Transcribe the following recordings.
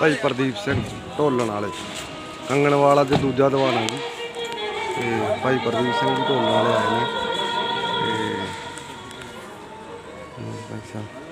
ਭਾਈ ਪ੍ਰਦੀਪ ਸਿੰਘ, ਢੋਲਣ ਵਾਲੇ। ਕੰਗਣ ਵਾਲਾ ਤੇ ਦੂਜਾ ਦੀਵਾਨ ਜੀ। ਤੇ ਭਾਈ ਪ੍ਰਦੀਪ ਸਿੰਘ ਜੀ ਢੋਲਣ ਵਾਲੇ ਆਏ ਨੇ। ਤੇ ਭਾਈ ਸਾਹਿਬ।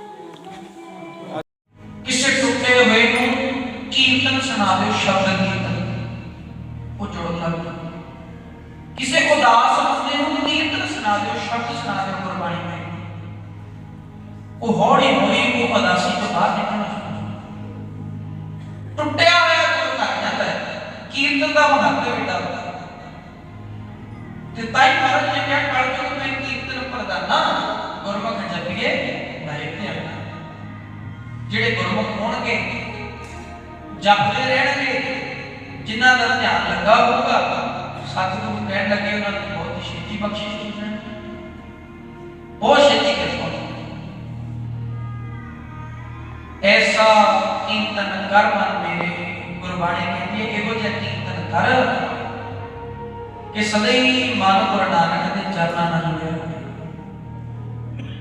ਸੁਣਾਵੇ ਸ਼ਬਦ ਕੀਰਤਨ ਉਹ ਜੁੜਨ ਲੱਗ ਜਾਂਦਾ ਕਿਸੇ ਉਦਾਸ ਬੰਦੇ ਨੂੰ ਕੀਰਤਨ ਸੁਣਾ ਦਿਓ ਸ਼ਬਦ ਸੁਣਾ ਦਿਓ ਗੁਰਬਾਣੀ ਵਿੱਚ ਉਹ ਹੌਲੀ ਹੌਲੀ ਉਹ ਉਦਾਸੀ ਤੋਂ ਬਾਹਰ ਨਿਕਲਣਾ ਸ਼ੁਰੂ ਹੋ ਜਾਂਦਾ। ਟੁੱਟਿਆ ਹੋਇਆ ਗੁਰੂ ਘਟ ਜਾਂਦਾ ਹੈ ਕੀਰਤਨ ਦਾ ਮਹੱਤਵ ਏਡਾ ਹੁੰਦਾ ਹੈ। ਤੇ ਤਾਈ ਮਹਾਰਾਜ ਨੇ ਕਿਹਾ ਕਲ ਯੁਗ ਜਪਦੇ ਰਹਿਣਗੇ। ਜਿਨ੍ਹਾਂ ਦਾ ਧਿਆਨ ਲੱਗਾ ਹੋਊਗਾ, ਸਤਿਗੁਰੂ ਕਹਿਣ ਲੱਗੇ ਉਹਨਾਂ ਨੂੰ ਬਹੁਤ ਛੇਤੀ ਬਖਸ਼ਿਸ਼ ਹੋ ਜਾਣੀ। ਬਹੁਤ ਛੇਤੀ ਕਿਰਪਾ ਐਸਾ ਕੀਰਤਨ ਕਰ ਮਨ ਮੇਰੇ ਗੁਰਬਾਣੀ ਕਹਿੰਦੀ ਹੈ, ਇਹੋ ਜਿਹਾ ਕੀਰਤਨ ਕਰ ਕਿ ਸदैव ਮਨ ਗੁਰੂ ਨਾਨਕ ਦੇ ਚਰਨਾਂ ਨਾਲ ਜੁੜਿਆ ਰਹੇ।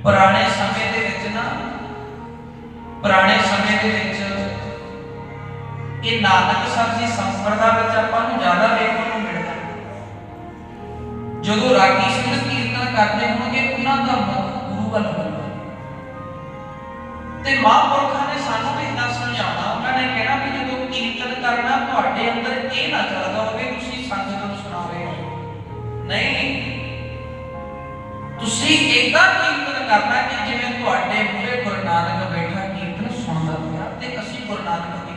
ਪੁਰਾਣੇ ਸਮੇਂ ਦੇ ਵਿੱਚ ਨਾ, ਪੁਰਾਣੇ ਸਮੇਂ ਦੇ ਵਿੱਚ ਇਹ ਨਾਨਕ ਸਾਹਿਬ ਦੀ ਸੰਪਰਦਾ ਵਿੱਚ ਆਪਾਂ ਨੂੰ ਜ਼ਿਆਦਾ ਵੇਖਣ ਨੂੰ ਮਿਲਦਾ ਜਦੋਂ ਰਾਗੀ ਸਿੰਘ ਕੀਰਤਨ ਕਰਦੇ ਹੋਣਗੇ, ਉਹਨਾਂ ਦਾ ਮੁਖ ਗੁਰੂ ਵੱਲ ਹੁੰਦਾ ਤੇ ਮਹਾਂਪੁਰਖਾਂ ਨੇ ਸਾਨੂੰ ਵੀ ਸਮਝਾਉਣਾ, ਉਹਨਾਂ ਨੇ ਕਹਿਣਾ ਵੀ ਜਦੋਂ ਕੀਰਤਨ ਕਰਨਾ, ਤੁਹਾਡੇ ਅੰਦਰ ਇਹ ਨਾ ਚੱਲਦਾ ਹੋਵੇ, ਤੁਸੀਂ ਸੰਗਤ ਨੂੰ ਸੁਣਾ ਰਹੇ ਹੋ ਨਹੀਂ, ਤੁਸੀਂ ਏਦਾਂ ਕੀਰਤਨ ਕਰਨਾ ਕਿ ਜਿਵੇਂ ਤੁਹਾਡੇ ਮੂਹਰੇ ਗੁਰੂ ਨਾਨਕ ਬੈਠਾ ਕੀਰਤਨ ਸੁਣਦਾ ਪਿਆ ਤੇ ਅਸੀਂ ਗੁਰੂ ਨਾਨਕ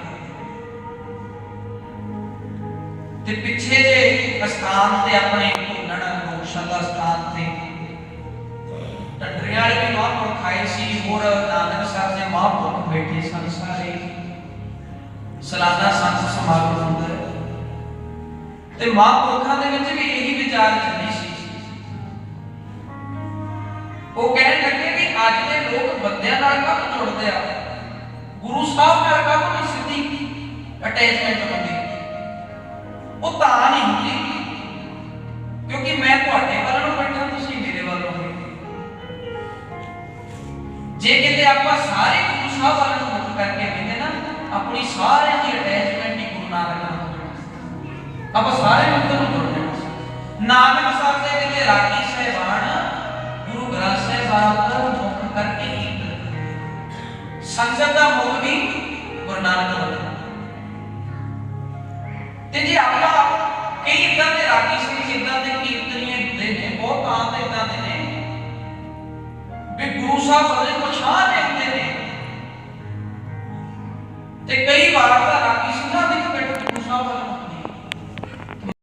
ਤੇ ਪਿੱਛੇ ਜੇ ਅਸਥਾਨ ਤੇ ਆਪਣੇ ਭੁੰਨਣ ਗੋਸ਼ਾਲਾ ਸਥਾਨ ਤੇ। ਟੰਡਰੀਆਂ ਵਾਲੇ ਵੀ ਮਹਾਂਪੁਰਖ ਆਏ ਸੀ, ਹੋਰ ਨਾਨਕ ਸਾਹਿਬ ਦੇ ਮਹਾਂਪੁਰਖ ਬੈਠੇ ਸਨ ਸਾਰੇ। ਸਾਲਾਨਾ ਸੰਤ ਸਮਾਗਮ ਹੁੰਦਾ ਹੈ। ਤੇ ਮਹਾਂਪੁਰਖਾਂ ਦੇ ਵਿੱਚ ਵੀ ਇਹੀ ਵਿਚਾਰ ਚੱਲੀ ਸੀ। ਉਹ ਕਹਿਣ ਲੱਗੇ ਵੀ ਅੱਜ ਦੇ ਲੋਕ ਬੰਦਿਆਂ ਨਾਲ ਕਾਹਨੂੰ ਜੁੜਦੇ ਆ? ਗੁਰੂ ਸਾਹਿਬ ਨਾਲ ਕਾਹਨੂੰ ਨਹੀਂ ਸਿੱਧੀ ਅਟੈਚਮੈਂਟ ਆਪਾਂ ਸਾਰੇ ਗੁਰੂ ਸਾਹਿਬ ਵੱਲ ਨੂੰ ਮੁਖ ਕਰਕੇ ਵੇਂਦੇ ਨਾ, ਆਪਣੀ ਸਾਰਿਆਂ ਦੀ ਅਟੈਚਮੈਂਟ ਹੀ ਗੁਰੂ ਨਾਨਕ ਨਾਲ ਹੋ ਜਾਣੀ ਆਪਾਂ ਸਾਰੇ ਮੁਖ ਨੂੰ ਜੋੜ ਜਾਣਾ ਨਾਨਕ ਸਾਹਿਬ ਦੇ ਵਿੱਚ ਰਾਗੀ ਸਹਿਬਾਨ, ਗੁਰੂ ਗ੍ਰੰਥ ਸਾਹਿਬ ਵੱਲ ਮੁਖ ਕਰਕੇ ਹੀ ਸੰਗਤ ਦਾ ਮੁੱਖ ਵੀ ਗੁਰੂ ਨਾਨਕ ਵੱਲ ਤੇ ਜੇ ਆਪਾਂ ਕਈ ਇਦਾਂ ਦੇ ਰਾਗੀ ਸਿੰਘ ਇਦਾਂ ਦੇ ਕੀਰਤਨੀਏ ਹੁੰਦੇ ਨੇ, ਬਹੁਤ ਆਮ ਇਦਾਂ ਦੇ ਨੇ, ਵੀ ਗੁਰੂ ਸਾਹਿਬ ਬੜੇ ਪਛਾਣ palavra.